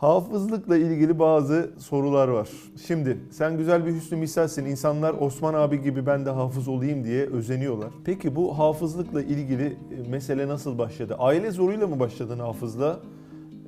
Hafızlıkla ilgili bazı sorular var. Şimdi sen güzel bir hüsnü misalsin. İnsanlar Osman abi gibi ben de hafız olayım diye özeniyorlar. Peki bu hafızlıkla ilgili e, mesele nasıl başladı? Aile zoruyla mı başladın hafızla?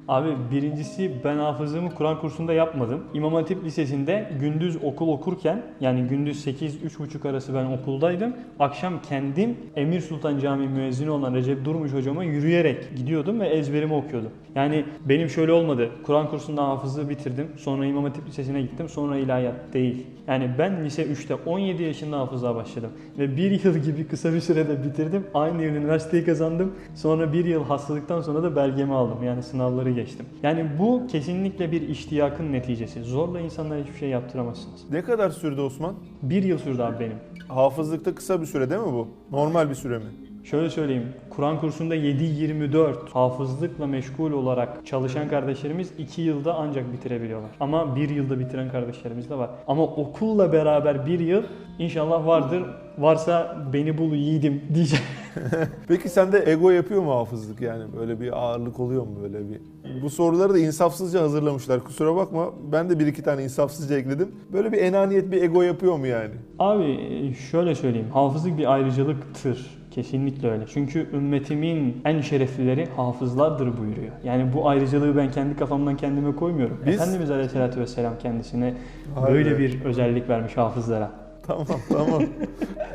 Abi birincisi ben hafızlığımı Kur'an kursunda yapmadım. İmam Hatip Lisesi'nde gündüz okul okurken yani gündüz 8-3.30 arası ben okuldaydım. Akşam kendim Emir Sultan Camii müezzini olan Recep Durmuş hocama yürüyerek gidiyordum ve ezberimi okuyordum. Yani benim şöyle olmadı. Kur'an kursunda hafızlığı bitirdim. Sonra İmam Hatip Lisesi'ne gittim. Sonra ilahiyat değil. Yani ben lise 3'te 17 yaşında hafızlığa başladım. Ve bir yıl gibi kısa bir sürede bitirdim. Aynı yıl üniversiteyi kazandım. Sonra bir yıl hastalıktan sonra da belgemi aldım. Yani sınavları geçtim. Yani bu kesinlikle bir iştiyakın neticesi. Zorla insanlara hiçbir şey yaptıramazsınız. Ne kadar sürdü Osman? Bir yıl sürdü abi benim. Hafızlıkta kısa bir süre değil mi bu? Normal bir süre mi? Şöyle söyleyeyim. Kur'an kursunda 7-24 hafızlıkla meşgul olarak çalışan kardeşlerimiz 2 yılda ancak bitirebiliyorlar. Ama 1 yılda bitiren kardeşlerimiz de var. Ama okulla beraber 1 yıl inşallah vardır. Varsa beni bul yiğidim diyeceğim. Peki sende ego yapıyor mu hafızlık yani? Böyle bir ağırlık oluyor mu böyle bir? Bu soruları da insafsızca hazırlamışlar. Kusura bakma ben de bir iki tane insafsızca ekledim. Böyle bir enaniyet bir ego yapıyor mu yani? Abi şöyle söyleyeyim. Hafızlık bir ayrıcalıktır. Kesinlikle öyle. Çünkü ümmetimin en şereflileri hafızlardır buyuruyor. Yani bu ayrıcalığı ben kendi kafamdan kendime koymuyorum. Biz- Efendimiz Aleyhisselatü Vesselam kendisine Harbi. böyle bir özellik vermiş hafızlara. Tamam tamam.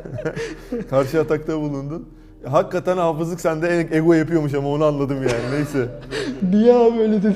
Karşı atakta bulundun. Hakikaten hafızlık sende en- ego yapıyormuş ama onu anladım yani neyse. Niye abi öyle dedin?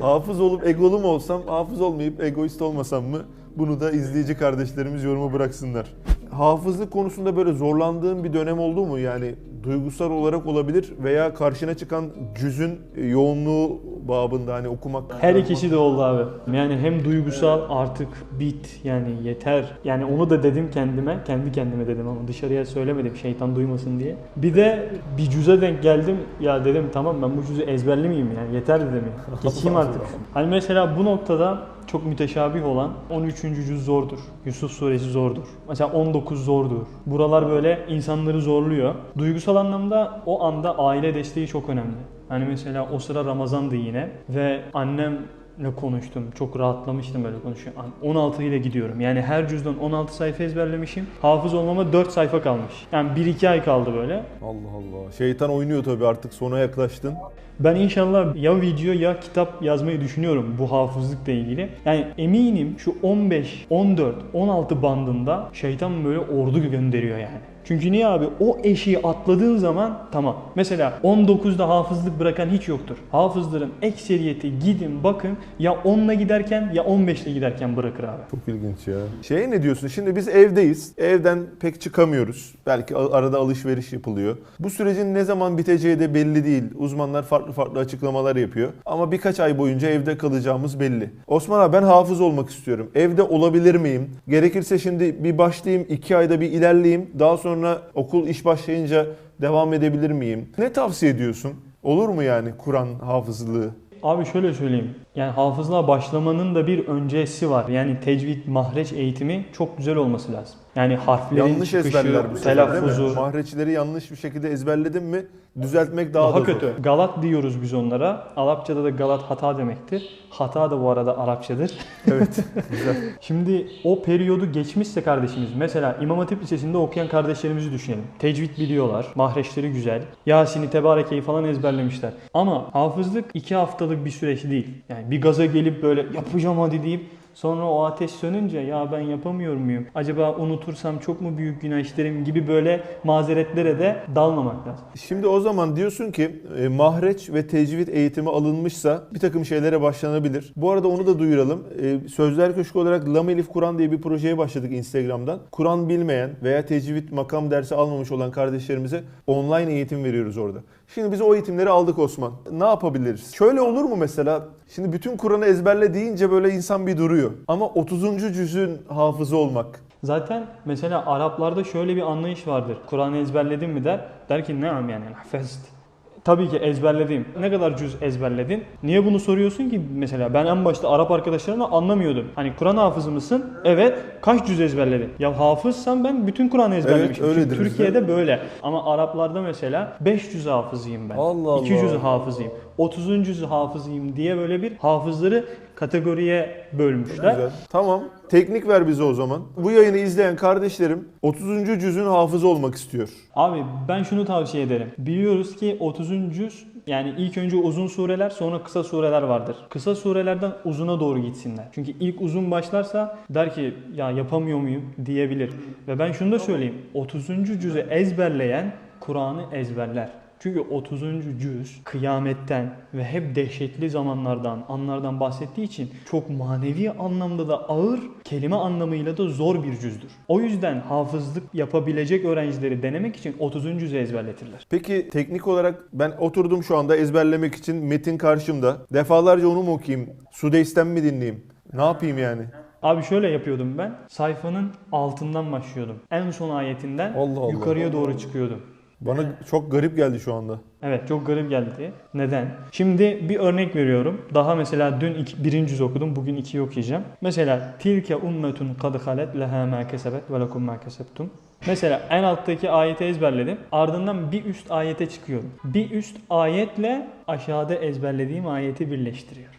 Hafız olup egolu mu olsam, hafız olmayıp egoist olmasam mı? Bunu da izleyici kardeşlerimiz yoruma bıraksınlar. Hafızlık konusunda böyle zorlandığın bir dönem oldu mu? Yani duygusal olarak olabilir veya karşına çıkan cüzün yoğunluğu babında hani okumak. Her ikisi de oldu abi. Yani hem duygusal artık bit yani yeter. Yani onu da dedim kendime. Kendi kendime dedim ama dışarıya söylemedim şeytan duymasın diye. Bir de bir cüze denk geldim. Ya dedim tamam ben bu cüzü ezberlemeyeyim yani yeter dedim ya. Geçeyim artık. Hani mesela bu noktada çok müteşabih olan 13. cüz zordur. Yusuf suresi zordur. Mesela 19 zordur. Buralar böyle insanları zorluyor. Duygusal anlamda o anda aile desteği çok önemli. Hani mesela o sıra Ramazan'dı yine ve annemle konuştum. Çok rahatlamıştım böyle konuşuyor. An- 16 ile gidiyorum. Yani her cüzdan 16 sayfa ezberlemişim. Hafız olmama 4 sayfa kalmış. Yani 1-2 ay kaldı böyle. Allah Allah. Şeytan oynuyor tabii artık sona yaklaştın. Ben inşallah ya video ya kitap yazmayı düşünüyorum bu hafızlıkla ilgili. Yani eminim şu 15, 14, 16 bandında şeytan böyle ordu gönderiyor yani. Çünkü niye abi? O eşiği atladığın zaman tamam. Mesela 19'da hafızlık bırakan hiç yoktur. Hafızların ekseriyeti gidin bakın ya 10'la giderken ya 15'le giderken bırakır abi. Çok ilginç ya. Şeye ne diyorsun? Şimdi biz evdeyiz. Evden pek çıkamıyoruz. Belki arada alışveriş yapılıyor. Bu sürecin ne zaman biteceği de belli değil. Uzmanlar farklı farklı açıklamalar yapıyor. Ama birkaç ay boyunca evde kalacağımız belli. Osman abi ben hafız olmak istiyorum. Evde olabilir miyim? Gerekirse şimdi bir başlayayım, iki ayda bir ilerleyeyim. Daha sonra okul iş başlayınca devam edebilir miyim? Ne tavsiye ediyorsun? Olur mu yani Kur'an hafızlığı? Abi şöyle söyleyeyim. Yani hafızlığa başlamanın da bir öncesi var. Yani tecvid, mahreç eğitimi çok güzel olması lazım. Yani harflerin Yanlış çıkışı, ezberler bu sefer değil mi? telaffuzu. Mahreçleri yanlış bir şekilde ezberledin mi düzeltmek daha, Daha da zor. kötü. Galat diyoruz biz onlara. Arapçada da galat hata demektir. Hata da bu arada Arapçadır. Evet. Güzel. Şimdi o periyodu geçmişse kardeşimiz mesela İmam Hatip Lisesi'nde okuyan kardeşlerimizi düşünelim. Tecvid biliyorlar. Mahreçleri güzel. Yasin'i, Tebareke'yi falan ezberlemişler. Ama hafızlık iki haftalık bir süreç değil. Yani bir gaza gelip böyle yapacağım hadi deyip Sonra o ateş sönünce ya ben yapamıyor muyum? Acaba unutursam çok mu büyük günah işlerim gibi böyle mazeretlere de dalmamak lazım. Şimdi o zaman diyorsun ki e, mahreç ve tecvid eğitimi alınmışsa bir takım şeylere başlanabilir. Bu arada onu da duyuralım. E, Sözler Köşkü olarak Lam Elif Kur'an diye bir projeye başladık Instagram'dan. Kur'an bilmeyen veya tecvid makam dersi almamış olan kardeşlerimize online eğitim veriyoruz orada. Şimdi biz o eğitimleri aldık Osman. Ne yapabiliriz? Şöyle olur mu mesela? Şimdi bütün Kur'an'ı ezberle deyince böyle insan bir duruyor. Ama 30. cüzün hafızı olmak. Zaten mesela Araplarda şöyle bir anlayış vardır. Kur'an'ı ezberledin mi der. Der ki neam yani hafezt. Tabii ki ezberledim. Ne kadar cüz ezberledin? Niye bunu soruyorsun ki mesela? Ben en başta Arap arkadaşlarımla anlamıyordum. Hani Kur'an hafızı mısın? Evet. Kaç cüz ezberledin? Ya hafızsam ben bütün Kur'an'ı ezberlemişim. Evet, Çünkü öyledir Türkiye'de böyle. Ama Araplarda mesela 5 cüz hafızıyım ben. Allah 2 cüz hafızıyım. 30. cüzü hafızıyım diye böyle bir hafızları kategoriye bölmüşler. Güzel. Tamam. Teknik ver bize o zaman. Bu yayını izleyen kardeşlerim 30. cüzün hafızı olmak istiyor. Abi ben şunu tavsiye ederim. Biliyoruz ki 30. cüz yani ilk önce uzun sureler sonra kısa sureler vardır. Kısa surelerden uzuna doğru gitsinler. Çünkü ilk uzun başlarsa der ki ya yapamıyor muyum diyebilir. Ve ben şunu da söyleyeyim. 30. cüzü ezberleyen Kur'an'ı ezberler. Çünkü 30. cüz kıyametten ve hep dehşetli zamanlardan, anlardan bahsettiği için çok manevi anlamda da ağır, kelime anlamıyla da zor bir cüzdür. O yüzden hafızlık yapabilecek öğrencileri denemek için 30. cüzü ezberletirler. Peki teknik olarak ben oturdum şu anda ezberlemek için metin karşımda. Defalarca onu mu okuyayım? Sudeis'ten mi dinleyeyim? Ne yapayım yani? Abi şöyle yapıyordum ben. Sayfanın altından başlıyordum. En son ayetinden Allah Allah. yukarıya doğru çıkıyordum. Bana çok garip geldi şu anda. Evet çok garip geldi. Neden? Şimdi bir örnek veriyorum. Daha mesela dün iki, birinci cüz okudum. Bugün ikiyi okuyacağım. Mesela tilke ummetun kad halet leha ma kesebet ve lekum ma kesebtum. Mesela en alttaki ayeti ezberledim. Ardından bir üst ayete çıkıyorum. Bir üst ayetle aşağıda ezberlediğim ayeti birleştiriyorum.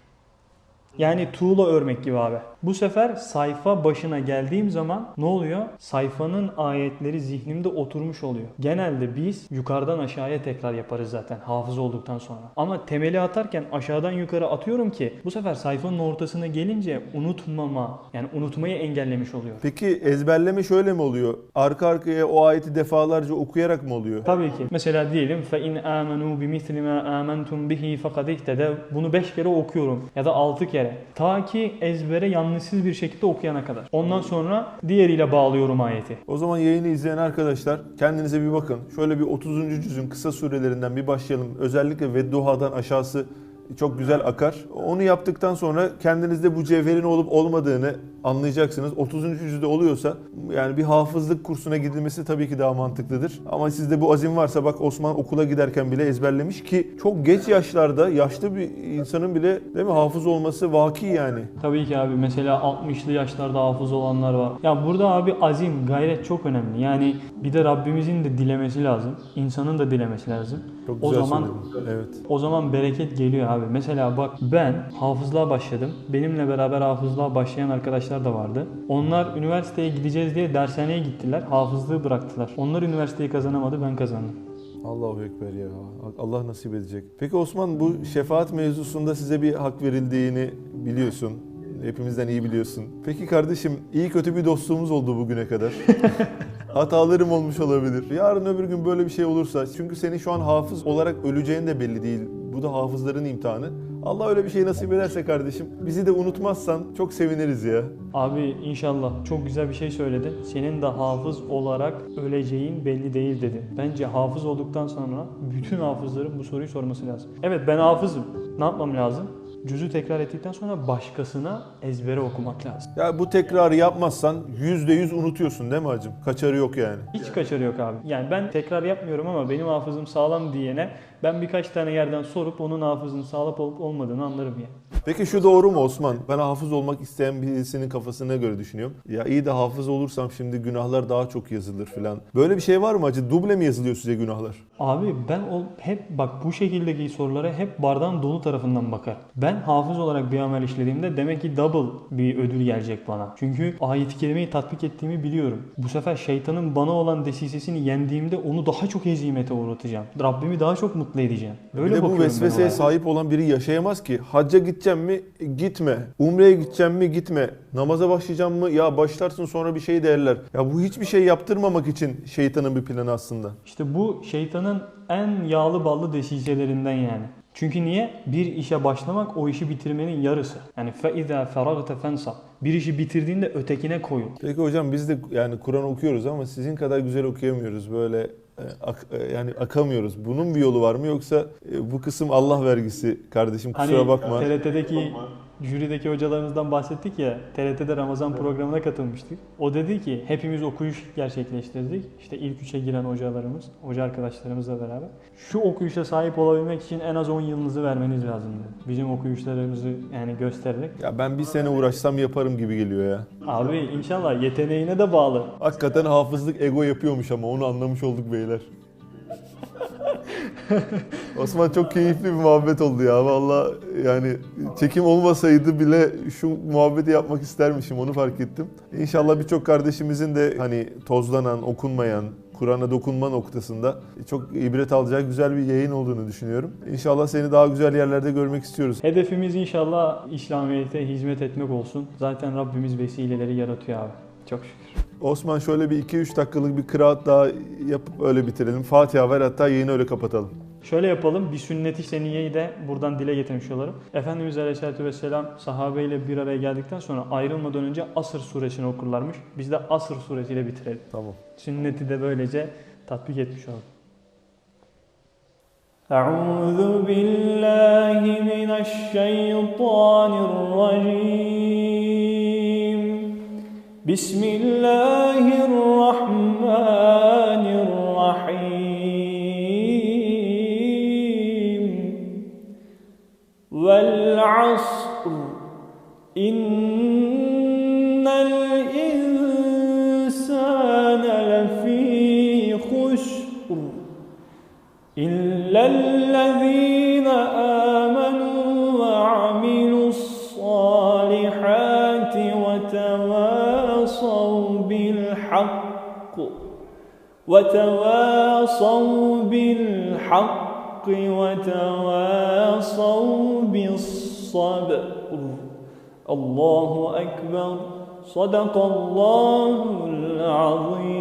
Yani tuğla örmek gibi abi. Bu sefer sayfa başına geldiğim zaman ne oluyor? Sayfanın ayetleri zihnimde oturmuş oluyor. Genelde biz yukarıdan aşağıya tekrar yaparız zaten hafız olduktan sonra. Ama temeli atarken aşağıdan yukarı atıyorum ki bu sefer sayfanın ortasına gelince unutmama yani unutmayı engellemiş oluyor. Peki ezberleme şöyle mi oluyor? Arka arkaya o ayeti defalarca okuyarak mı oluyor? Tabii ki. Mesela diyelim fe in amenu bimisli ma amantum bihi fekad ihtede. Bunu 5 kere okuyorum ya da 6 kere. Ta ki ezbere yanlışsız bir şekilde okuyana kadar. Ondan sonra diğeriyle bağlıyorum ayeti. O zaman yayını izleyen arkadaşlar kendinize bir bakın. Şöyle bir 30. cüzün kısa surelerinden bir başlayalım. Özellikle Vedduha'dan aşağısı çok güzel akar. Onu yaptıktan sonra kendinizde bu cevherin olup olmadığını anlayacaksınız. 30. yüzde oluyorsa yani bir hafızlık kursuna gidilmesi tabii ki daha mantıklıdır. Ama sizde bu azim varsa bak Osman okula giderken bile ezberlemiş ki çok geç yaşlarda yaşlı bir insanın bile değil mi hafız olması vaki yani. Tabii ki abi mesela 60'lı yaşlarda hafız olanlar var. Ya burada abi azim, gayret çok önemli. Yani bir de Rabbimizin de dilemesi lazım. insanın da dilemesi lazım. Çok O güzel zaman söyledin. Evet. O zaman bereket geliyor abi. Mesela bak ben hafızlığa başladım. Benimle beraber hafızlığa başlayan arkadaşlar da vardı. Onlar üniversiteye gideceğiz diye dershaneye gittiler. Hafızlığı bıraktılar. Onlar üniversiteyi kazanamadı ben kazandım. Allahu Ekber ya. Allah nasip edecek. Peki Osman bu şefaat mevzusunda size bir hak verildiğini biliyorsun. Hepimizden iyi biliyorsun. Peki kardeşim iyi kötü bir dostluğumuz oldu bugüne kadar. Hatalarım olmuş olabilir. Yarın öbür gün böyle bir şey olursa çünkü senin şu an hafız olarak öleceğin de belli değil. Bu da hafızların imtihanı. Allah öyle bir şey nasip ederse kardeşim bizi de unutmazsan çok seviniriz ya. Abi inşallah çok güzel bir şey söyledin. Senin de hafız olarak öleceğin belli değil dedi. Bence hafız olduktan sonra bütün hafızların bu soruyu sorması lazım. Evet ben hafızım. Ne yapmam lazım? Cüzü tekrar ettikten sonra başkasına ezbere okumak lazım. Ya bu tekrarı yapmazsan %100 unutuyorsun değil mi hacım? Kaçarı yok yani. Hiç kaçarı yok abi. Yani ben tekrar yapmıyorum ama benim hafızım sağlam diyene ben birkaç tane yerden sorup onun hafızın sağlam olup olmadığını anlarım yani. Peki şu doğru mu Osman? Ben hafız olmak isteyen birisinin kafasına göre düşünüyorum. Ya iyi de hafız olursam şimdi günahlar daha çok yazılır falan. Böyle bir şey var mı acı? Duble mi yazılıyor size günahlar? Abi ben o hep bak bu şekildeki sorulara hep bardağın dolu tarafından bakar. Ben hafız olarak bir amel işlediğimde demek ki double bir ödül gelecek bana. Çünkü ayet-i kerimeyi tatbik ettiğimi biliyorum. Bu sefer şeytanın bana olan desisesini yendiğimde onu daha çok hezimete uğratacağım. Rabbimi daha çok mutlu edeceğim. Böyle bir de bu bakıyorum ben vesveseye olaya. sahip olan biri yaşayamaz ki. Hacca gideceğim mi? Gitme. Umre'ye gideceğim mi? Gitme. Namaza başlayacağım mı? Ya başlarsın sonra bir şey derler. Ya bu hiçbir şey yaptırmamak için şeytanın bir planı aslında. İşte bu şeytanın en yağlı ballı desiselerinden yani. Çünkü niye? Bir işe başlamak o işi bitirmenin yarısı. Yani فَاِذَا فَرَغْتَ فَنْسَ Bir işi bitirdiğinde ötekine koyun. Peki hocam biz de yani Kur'an okuyoruz ama sizin kadar güzel okuyamıyoruz. Böyle e, ak- e, yani akamıyoruz. Bunun bir yolu var mı yoksa e, bu kısım Allah vergisi kardeşim kusura Hani bakma. TRT'deki jürideki hocalarımızdan bahsettik ya. TRT'de Ramazan programına katılmıştık. O dedi ki hepimiz okuyuş gerçekleştirdik. İşte ilk üçe giren hocalarımız, hoca arkadaşlarımızla beraber. Şu okuyuşa sahip olabilmek için en az 10 yılınızı vermeniz lazım dedi. Bizim okuyuşlarımızı yani göstererek. Ya ben bir sene uğraşsam yaparım gibi geliyor ya. Abi inşallah yeteneğine de bağlı. Hakikaten hafızlık ego yapıyormuş ama onu anlamış olduk beyler. Osman çok keyifli bir muhabbet oldu ya. Valla yani çekim olmasaydı bile şu muhabbeti yapmak istermişim onu fark ettim. İnşallah birçok kardeşimizin de hani tozlanan, okunmayan, Kur'an'a dokunma noktasında çok ibret alacağı güzel bir yayın olduğunu düşünüyorum. İnşallah seni daha güzel yerlerde görmek istiyoruz. Hedefimiz inşallah İslamiyet'e hizmet etmek olsun. Zaten Rabbimiz vesileleri yaratıyor abi. Çok şükür. Osman şöyle bir 2-3 dakikalık bir kıraat daha yapıp öyle bitirelim. Fatiha ver hatta yayını öyle kapatalım. Şöyle yapalım, bir sünnet-i seniyeyi de buradan dile getirmiş olalım. Efendimiz Aleyhisselatü Vesselam sahabeyle bir araya geldikten sonra ayrılmadan önce Asır suresini okurlarmış. Biz de Asır suresiyle bitirelim. Tamam. Sünneti de böylece tatbik etmiş olalım. أعوذ بالله من الشيطان الرجيم بسم الله الرحمن الرحيم. والعصر. إن الإنسان لفي خسر إلا الذين وتواصوا بالحق وتواصوا بالصبر. الله أكبر. صدق الله العظيم.